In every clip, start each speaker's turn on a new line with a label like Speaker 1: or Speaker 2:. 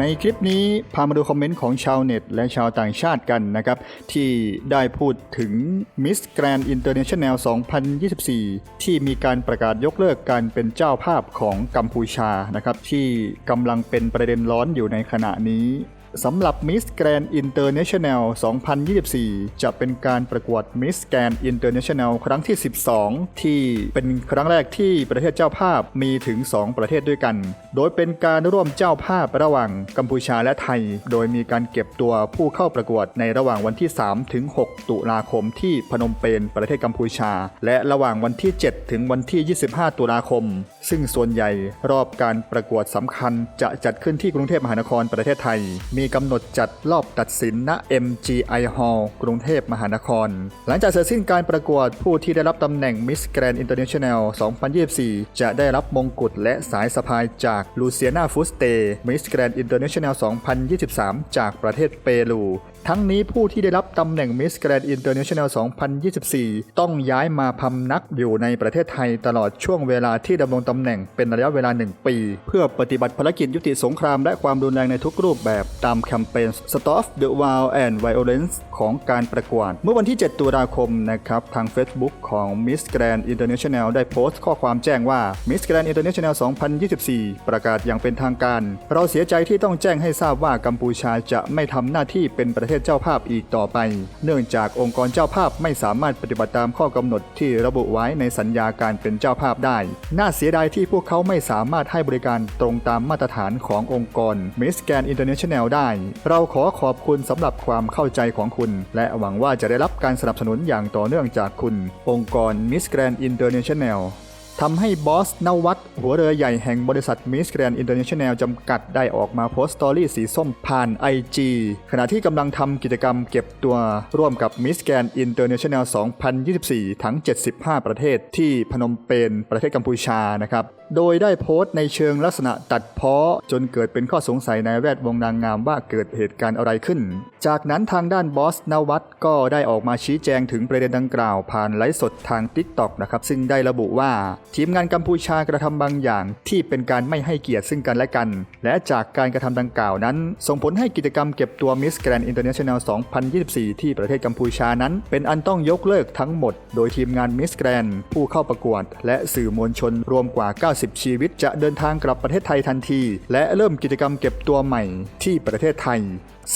Speaker 1: ในคลิปนี้พามาดูคอมเมนต์ของชาวเน็ต และชาวต่างชาติกันนะครับ ที่ได้พูดถึง Miss Grand International 2024 ที่มีการประกาศยกเลิกการเป็นเจ้าภาพของกัมพูชานะครับ ที่กำลังเป็นประเด็นร้อนอยู่ในขณะนี้ สำหรับ Miss Grand International 2024 จะเป็นการประกวด Miss Grand International ครั้งที่ 12 ที่เป็นครั้งแรกที่ประเทศเจ้าภาพมีถึง 2 ประเทศด้วยกัน โดยเป็นการร่วมเจ้าภาพระหว่างกัมพูชาและไทย โดยมีการเก็บตัวผู้เข้าประกวดในระหว่างวันที่ 3 ถึง 6 ตุลาคมที่พนมเปญประเทศกัมพูชา และระหว่างวันที่ 7 ถึงวันที่ 25 ตุลาคมซึ่งส่วนใหญ่รอบการประกวดสำคัญจะจัดขึ้นที่กรุงเทพมหานครประเทศไทย มีกำหนดจัดรอบตัดสินณ MGI Hall กรุงเทพมหานคร หลังจากเสร็จสิ้นการประกวดผู้ที่ได้รับตำแหน่ง Miss Grand International 2024 จะได้รับมงกุฎและสายสะพายจากลูเซียนาฟุสเต Miss Grand International 2023 จากประเทศเปรูทั้งนี้ผู้ที่ได้รับตำแหน่ง Miss Grand International 2024 ต้องย้ายมาพำนักอยู่ในประเทศไทยตลอดช่วงเวลาที่ดำรงตำแหน่งเป็นระยะเวลา 1 ปี เพื่อปฏิบัติภารกิจยุติสงครามและความรุนแรงในทุกรูปแบบตามแคมเปญ Stop the War and Violence ของการประกวด เมื่อวันที่ 7 ตุลาคมนะครับทาง Facebook ของ Miss Grand International ได้โพสต์ข้อความแจ้งว่า Miss Grand International 2024 ประกาศอย่างเป็นทางการ เราเสียใจที่ต้องแจ้งให้ทราบว่ากัมพูชาจะไม่ทำหน้าที่เป็นประเทศเจ้าภาพอีกต่อไป เนื่องจากองค์กรเจ้าภาพไม่สามารถปฏิบัติตามข้อกำหนดที่ระบุไว้ในสัญญาการเป็นเจ้าภาพได้ น่าเสียดายที่พวกเขาไม่สามารถให้บริการตรงตามมาตรฐานขององค์กร Miss Grand International ได้ เราขอขอบคุณสำหรับความเข้าใจของคุณ และหวังว่าจะได้รับการสนับสนุนอย่างต่อเนื่องจากคุณ องค์กร Miss Grand International ทำให้บอสนวัตหัวเรือใหญ่แห่งบริษัทมิสแกรนอินเตอร์เนชั่นแนลจำกัดได้ออกมาโพสต์สตอรี่สีส้มผ่าน IG ขณะที่กำลังทำกิจกรรมเก็บตัวร่วมกับมิสแกรนอินเตอร์เนชั่นแนล2024 ทั้ง 75 ประเทศที่พนมเปญประเทศกัมพูชานะครับ โดยได้โพสต์ในเชิงลักษณะตัดเพ้อจนเกิดเป็นข้อสงสัยในแวดวงนางงามว่าเกิดเหตุการณ์อะไรขึ้น จากนั้นทางด้านบอสนวัตก็ได้ออกมาชี้แจงถึงประเด็นดังกล่าวผ่านไลฟ์สดทาง TikTok นะครับซึ่งได้ระบุว่าทีมงานกัมพูชากระทำบางอย่างที่เป็นการไม่ให้เกียรติซึ่งกันและกัน และจากการกระทำดังกล่าวนั้น ส่งผลให้กิจกรรมเก็บตัว Miss Grand International 2024 ที่ประเทศกัมพูชานั้น เป็นอันต้องยกเลิกทั้งหมด โดยทีมงาน Miss Grand ผู้เข้าประกวด และสื่อมวลชนรวมกว่า 90ชีวิตจะเดินทางกลับประเทศไทยทันที และเริ่มกิจกรรมเก็บตัวใหม่ที่ประเทศไทย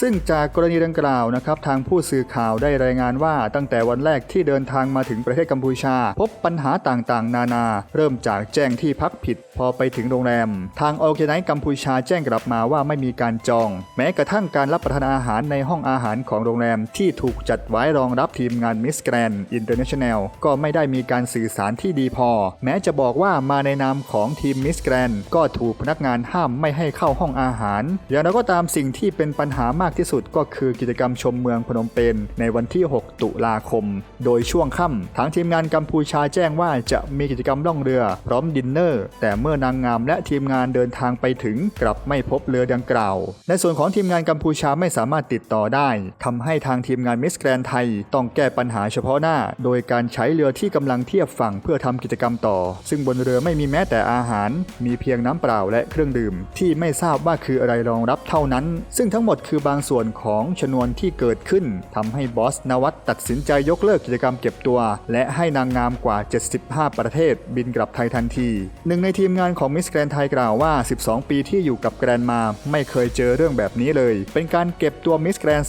Speaker 1: ซึ่งจากกรณีดังกล่าวนะครับทางผู้สื่อข่าวได้รายงานว่าตั้งแต่วันแรกที่เดินทางมาถึงประเทศกัมพูชา พบปัญหาต่างๆ นานา เริ่มจากแจ้งที่พักผิด พอไปถึงโรงแรม ทางออร์แกไนซ์กัมพูชาแจ้งกลับมาว่าไม่มีการจอง แม้กระทั่งการรับประทานอาหารในห้องอาหารของโรงแรมที่ถูกจัดไว้รองรับทีมงานมิสแกรนอินเตอร์เนชั่นแนลก็ไม่ได้มีการสื่อสารที่ดีพอ แม้จะบอกว่ามาในนามของทีมมิสแกรนก็ถูกพนักงานห้ามไม่ให้เข้าห้องอาหารอย่างไรก็ตามสิ่งที่เป็นปัญหามากที่สุดก็คือกิจกรรมชมเมืองพนมเปญในวันที่ 6 ตุลาคม โดยช่วงค่ำทางทีมงานกัมพูชาแจ้งว่าจะมีกิจกรรมล่องเรือ พร้อมดินเนอร์ แต่เมื่อนางงามและทีมงานเดินทางไปถึงกลับไม่พบเรือดังกล่าว ในส่วนของทีมงานกัมพูชาไม่สามารถติดต่อได้ทำให้ทางทีมงานมิสแกรนไทย ต้องแก้ปัญหาเฉพาะหน้า โดยการใช้เรือที่กำลังเทียบฝั่งเพื่อทำกิจกรรมต่อ ซึ่งบนเรือไม่มีแม้แต่อาหาร มีเพียงน้ำเปล่าและเครื่องดื่ม ที่ไม่ทราบว่าคืออะไรรองรับเท่านั้น ซึ่งทั้งหมดคือบางส่วนของชนวนที่เกิดขึ้นทำให้บอสนวัตตัดสินใจยกเลิกกิจกรรมเก็บตัว และให้นางงามกว่า 75 ประเทศบินกลับไทยทันที หนึ่งในทีมงานของมิสแกรนไทยกล่าวว่า 12 ปีที่อยู่กับแกรนมาไม่เคยเจอเรื่องแบบนี้เลย เป็นการเก็บตัวมิสแกรน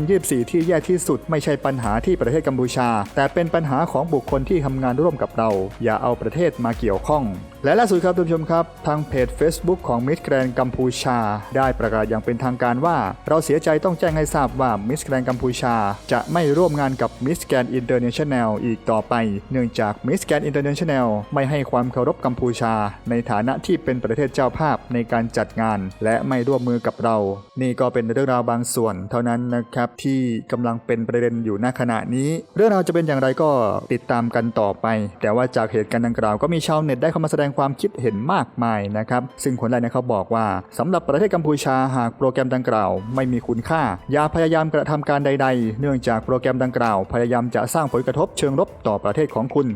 Speaker 1: 2024 ที่แย่ที่สุดไม่ใช่ปัญหาที่ประเทศกัมพูชา แต่เป็นปัญหาของบุคคลที่ทำงานร่วมกับเรา อย่าเอาประเทศมาเกี่ยวข้องและล่าสุดครับท่านผู้ชมครับ ทางเพจ Facebook ของมิสแกรนกัมพูชา ได้ประกาศอย่างเป็นทางการว่า เราเสียใจต้องแจ้งให้ทราบว่ามิสแกรนกัมพูชา จะไม่ร่วมงานกับมิสแกรนอินเตอร์เนชั่นแนลอีกต่อไป เนื่องจากมิสแกรนอินเตอร์เนชั่นแนลไม่ให้ความเคารพกัมพูชา ในฐานะที่เป็นประเทศเจ้าภาพในการจัดงาน และไม่ร่วมมือกับเรา นี่ก็เป็นเรื่องราวบางส่วน เท่านั้นนะครับที่กำลังเป็นประเด็นอยู่ณขณะนี้ เรื่องราวจะเป็นอย่างไรก็ติดตามกันต่อไป แต่ว่าจากเหตุการณ์ดังกล่าวก็มีชาวเน็ตได้เข้ามาแสดงความคิดเห็นมากมายนะครับซึ่งคนแรกนะครับบอกว่าสำหรับประเทศกัมพูชาหากโปรแกรมดังกล่าว ไม่มีคุณค่า อย่าพยายามกระทำการใด ๆ เนื่องจากโปรแกรมดังกล่าว พยายามจะสร้างผลกระทบเชิงลบต่อประเทศของคุณ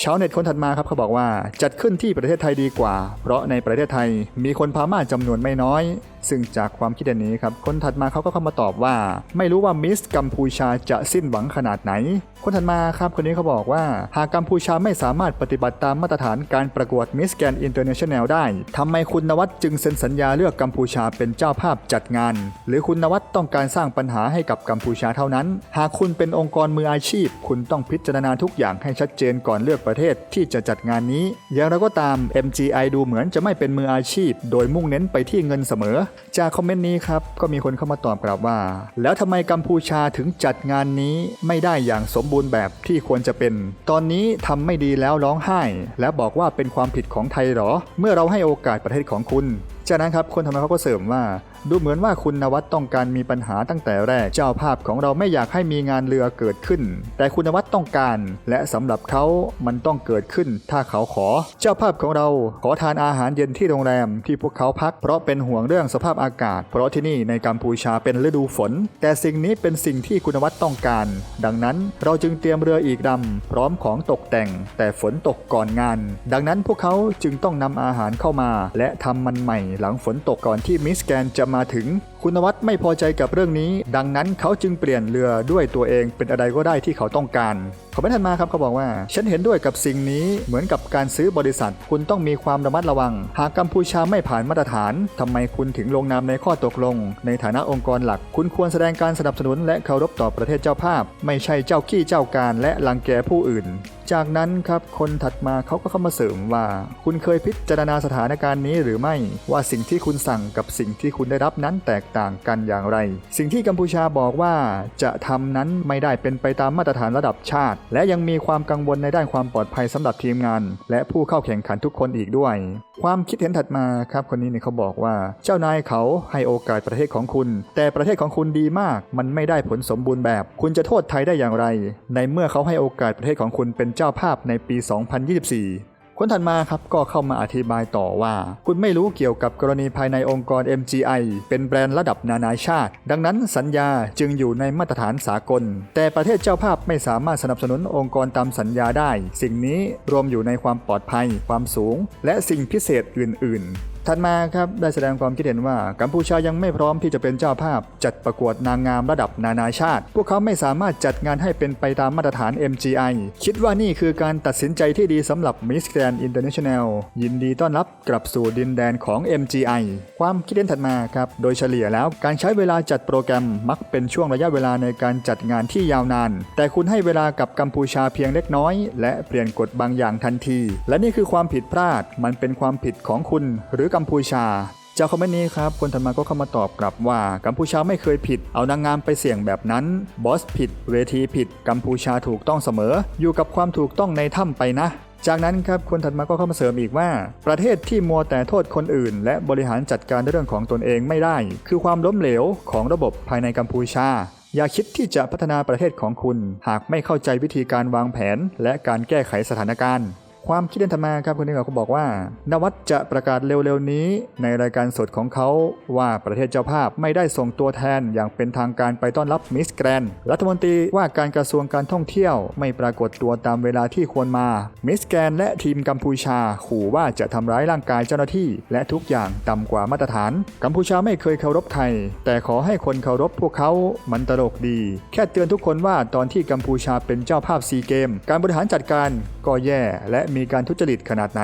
Speaker 1: ชาวเน็ตคนถัดมาครับเขาบอกว่าจัดขึ้นที่ประเทศไทยดีกว่า เพราะในประเทศไทยมีคนพม่าจำนวนไม่น้อย ซึ่งจากความคิดเห็นนี้ครับคนถัดมาเขาก็เข้ามาตอบว่า ไม่รู้ว่ามิสกัมพูชาจะสิ้นหวังขนาดไหน คนถัดมาครับคนนี้เขาบอกว่า หากกัมพูชาไม่สามารถปฏิบัติตามมาตรฐานการประกวดมิสแกนอินเตอร์เนชั่นแนลได้ทำไมคุณนวัดจึงเซ็นสัญญาเลือกกัมพูชาเป็นเจ้าภาพจัดงาน หรือคุณนวัดต้องการสร้างปัญหาให้กับกัมพูชาเท่านั้น หากคุณเป็นองค์กรมืออาชีพ คุณต้องพิจารณาทุกอย่างให้ชัดเจนก่อนเลือกประเทศที่จะจัดงานนี้ อย่างไรก็ตาม MGI ดูเหมือนจะไม่เป็นมืออาชีพ โดยมุ่งเน้นไปที่เงินเสมอ จากคอมเมนต์นี้ครับ ก็มีคนเข้ามาตอบกลับว่า แล้วทำไมกัมพูชาถึงจัดงานนี้ไม่ได้อย่างสมบูรณ์แบบที่ควรจะเป็น ตอนนี้ทำไม่ดีแล้วร้องไห้ และบอกว่าเป็นความผิดของไทยหรอ เมื่อเราให้โอกาสประเทศของคุณ จากนั้นครับคนทำงานเขาก็เสริมว่า ดูเหมือนว่าคุณนวัดต้องการมีปัญหาตั้งแต่แรก เจ้าภาพของเราไม่อยากให้มีงานเรือเกิดขึ้น แต่คุณนวัดต้องการ และสำหรับเขามันต้องเกิดขึ้น ถ้าเขาขอ เจ้าภาพของเราขอทานอาหารเย็นที่โรงแรมที่พวกเขาพัก เพราะเป็นห่วงเรื่องสภาพอากาศ เพราะที่นี่ในกัมพูชาเป็นฤดูฝน แต่สิ่งนี้เป็นสิ่งที่คุณนวัดต้องการ ดังนั้นเราจึงเตรียมเรืออีกลำพร้อมของตกแต่ง แต่ฝนตกก่อนงาน ดังนั้นพวกเขาจึงต้องนำอาหารเข้ามา และทำมันใหม่หลังฝนตกก่อนที่มิสแกนจะมาถึง คุณวัดไม่พอใจกับเรื่องนี้ ดังนั้นเขาจึงเปลี่ยนเรือด้วยตัวเองเป็นอะไรก็ได้ที่เขาต้องการขอไม่ทันมาครับเขาบอกว่า ฉันเห็นด้วยกับสิ่งนี้เหมือนกับการซื้อบริษัท คุณต้องมีความระมัดระวัง หากกัมพูชาไม่ผ่านมาตรฐานทำไมคุณถึงลงนามในข้อตกลง ในฐานะองค์กรหลัก คุณควรแสดงการสนับสนุนและเคารพต่อประเทศเจ้าภาพ ไม่ใช่เจ้าขี้เจ้าการและลังแกผู้อื่นจากนั้นครับคนถัดมาเขาก็เข้ามาเสริมว่า คุณเคยพิจารณาสถานการณ์นี้หรือไม่ว่าสิ่งที่คุณสั่งกับสิ่งที่คุณได้รับนั้นแตกต่างกันอย่างไร สิ่งที่กัมพูชาบอกว่าจะทำนั้นไม่ได้เป็นไปตามมาตรฐานระดับชาติ และยังมีความกังวลในด้านความปลอดภัยสำหรับทีมงาน และผู้เข้าแข่งขันทุกคนอีกด้วยความคิดเห็นถัดมาครับคนนี้เนี่ยเขาบอกว่า เจ้านายเขาให้โอกาสประเทศของคุณ แต่ประเทศของคุณดีมาก มันไม่ได้ผลสมบูรณ์แบบ คุณจะโทษไทยได้อย่างไร ในเมื่อเขาให้โอกาสประเทศของคุณเป็นเจ้าภาพในปี 2024 คนถัดมาครับก็เข้ามาอธิบายต่อว่า คุณไม่รู้เกี่ยวกับกรณีภายในองค์กร MGI เป็นแบรนด์ระดับนานาชาติ ดังนั้นสัญญาจึงอยู่ในมาตรฐานสากล แต่ประเทศเจ้าภาพไม่สามารถสนับสนุนองค์กรตามสัญญาได้ สิ่งนี้รวมอยู่ในความปลอดภัย ความสูง และสิ่งพิเศษอื่น ๆ ถัดมาครับได้แสดงความคิดเห็นว่ากัมพูชายังไม่พร้อมที่จะเป็นเจ้าภาพ จัดประกวดนางงามระดับนานาชาติ พวกเขาไม่สามารถจัดงานให้เป็นไปตามมาตรฐาน MGI คิดว่านี่คือการตัดสินใจที่ดีสำหรับ Miss Grand International ยินดีต้อนรับกลับสู่ดินแดนของ MGI ความคิดเห็นถัดมาครับ โดยเฉลี่ยแล้วการใช้เวลาจัดโปรแกรมมักเป็นช่วงระยะเวลาในการจัดงานที่ยาวนาน แต่คุณให้เวลากับกัมพูชาเพียงเล็กน้อย และเปลี่ยนกฎบางอย่างทันที และนี่คือความผิดพลาด มันเป็นความผิดของคุณหรือกัมพูชาจากคอมเมนต์นี้ครับคนถัดมาก็เข้ามาตอบกลับว่า กัมพูชาไม่เคยผิด เอานางงามไปเสี่ยงแบบนั้น บอสผิด เวทีผิด กัมพูชาถูกต้องเสมอ อยู่กับความถูกต้องในถ้ำไปนะ จากนั้นครับคนถัดมาก็เข้ามาเสริมอีกว่า ประเทศที่มัวแต่โทษคนอื่น และบริหารจัดการเรื่องของตนเองไม่ได้ คือความล้มเหลวของระบบภายในกัมพูชาอย่าคิดที่จะพัฒนาประเทศของคุณ หากไม่เข้าใจวิธีการวางแผน และการแก้ไขสถานการณ์ ความคิดเห็นถัดมาครับคนนี้เขาบอกว่า นวัดจะประกาศเร็วๆนี้ ในรายการสดของเขาว่าประเทศเจ้าภาพไม่ได้ส่งตัวแทนอย่างเป็นทางการไปต้อนรับมิสแกรนรัฐมนตรีว่าการกระทรวงการท่องเที่ยวไม่ปรากฏตัวตามเวลาที่ควรมามิสแกรนและทีมกัมพูชา ขู่ว่าจะทำร้ายร่างกายเจ้าหน้าที่ และทุกอย่างต่ำกว่ามาตรฐาน กัมพูชาไม่เคยเคารพไทย แต่ขอให้คนเคารพพวกเขามันตลกดี แค่เตือนทุกคนว่าตอนที่กัมพูชาเป็นเจ้าภาพซีเกม การบริหารจัดการก็แย่และมีการทุจริตขนาดไหน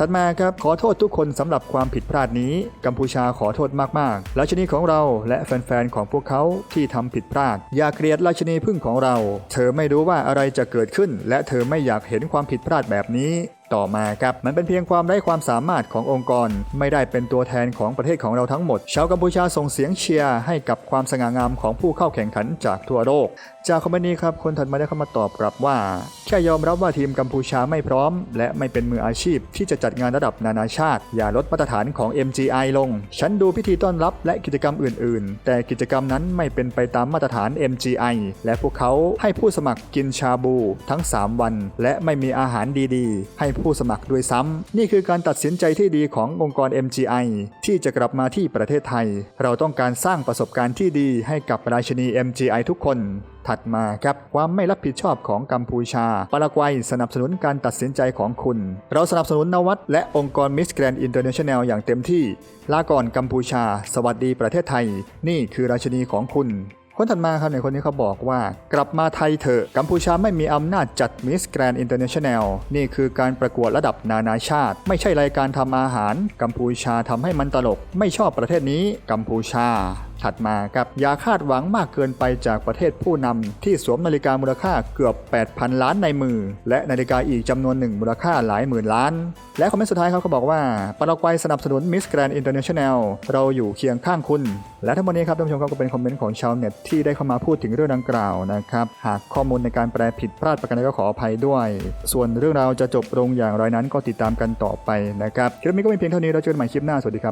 Speaker 1: ถัดมาครับขอโทษทุกคนสำหรับความผิดพลาดนี้ กัมพูชาขอโทษมากๆราชินีของเราและแฟนๆของพวกเขาที่ทำผิดพลาด อย่าเกลียดราชินีพึ่งของเรา เธอไม่รู้ว่าอะไรจะเกิดขึ้น และเธอไม่อยากเห็นความผิดพลาดแบบนี้ ต่อมาครับมันเป็นเพียงความไร้ความสามารถขององค์กร ไม่ได้เป็นตัวแทนของประเทศของเราทั้งหมด ชาวกัมพูชาส่งเสียงเชียร์ให้กับความสง่างามของผู้เข้าแข่งขันจากทั่วโลก จากคอมเมนต์นี้ครับคนถัดมาได้เข้ามาตอบกลับว่า แค่ยอมรับว่าทีมกัมพูชาไม่พร้อม และไม่เป็นมืออาชีพ ที่จะจัดงานระดับนานาชาติ อย่าลดมาตรฐานของ MGI ลง ฉันดูพิธีต้อนรับและกิจกรรมอื่น ๆ แต่กิจกรรมนั้นไม่เป็นไปตามมาตรฐาน MGI และพวกเขาให้ผู้สมัครกินชาบู ทั้ง 3 วัน และไม่มีอาหารดีๆ ให้ผู้สมัครด้วยซ้ำนี่คือการตัดสินใจที่ดีขององค์กร MGI ที่จะกลับมาที่ประเทศไทย เราต้องการสร้างประสบการณ์ที่ดีให้กับราชินี MGI ทุกคนถัดมาครับความไม่รับผิดชอบของกัมพูชา ปารากวัยสนับสนุนการตัดสินใจของคุณ เราสนับสนุนนวัตและองค์กรมิสแกรนอินเตอร์เนชั่นแนลอย่างเต็มที่ ลาก่อนกัมพูชา สวัสดีประเทศไทย นี่คือราชินีของคุณ คนถัดมาครับในคนนี้เขาบอกว่ากลับมาไทยเถอะกัมพูชาไม่มีอำนาจจัดมิสแกรนอินเตอร์เนชั่นแนลนี่คือการประกวดระดับนานาชาติ ไม่ใช่รายการทำอาหาร กัมพูชาทำให้มันตลก ไม่ชอบประเทศนี้กัมพูชา ถัดมาครับอย่าคาดหวังมากเกินไปจากประเทศผู้นำที่สวมนาฬิกามูลค่าเกือบ 8,000 ล้านในมือ และนาฬิกาอีกจำนวนหนึ่งมูลค่าหลายหมื่นล้าน และคอมเมนต์สุดท้ายเขาก็บอกว่าปารากวัยสนับสนุนมิสแกรนด์อินเตอร์เนชั่นแนลเราอยู่เคียงข้างคุณ และทั้งหมดนี้ครับท่านผู้ชมครับก็เป็นคอมเมนต์ของชาวเน็ตที่ได้เข้ามาพูดถึงเรื่องดังกล่าวนะครับหากข้อมูลในการแปลผิดพลาดประการใดก็ขออภัยด้วย ส่วนเรื่องราวจะจบลงอย่างไรนั้นก็ติดตามกันต่อไปนะครับคลิปนี้ก็เป็นเพียงเท่านี้เราเจอกันใหม่คลิปหน้าสวัสดีครับ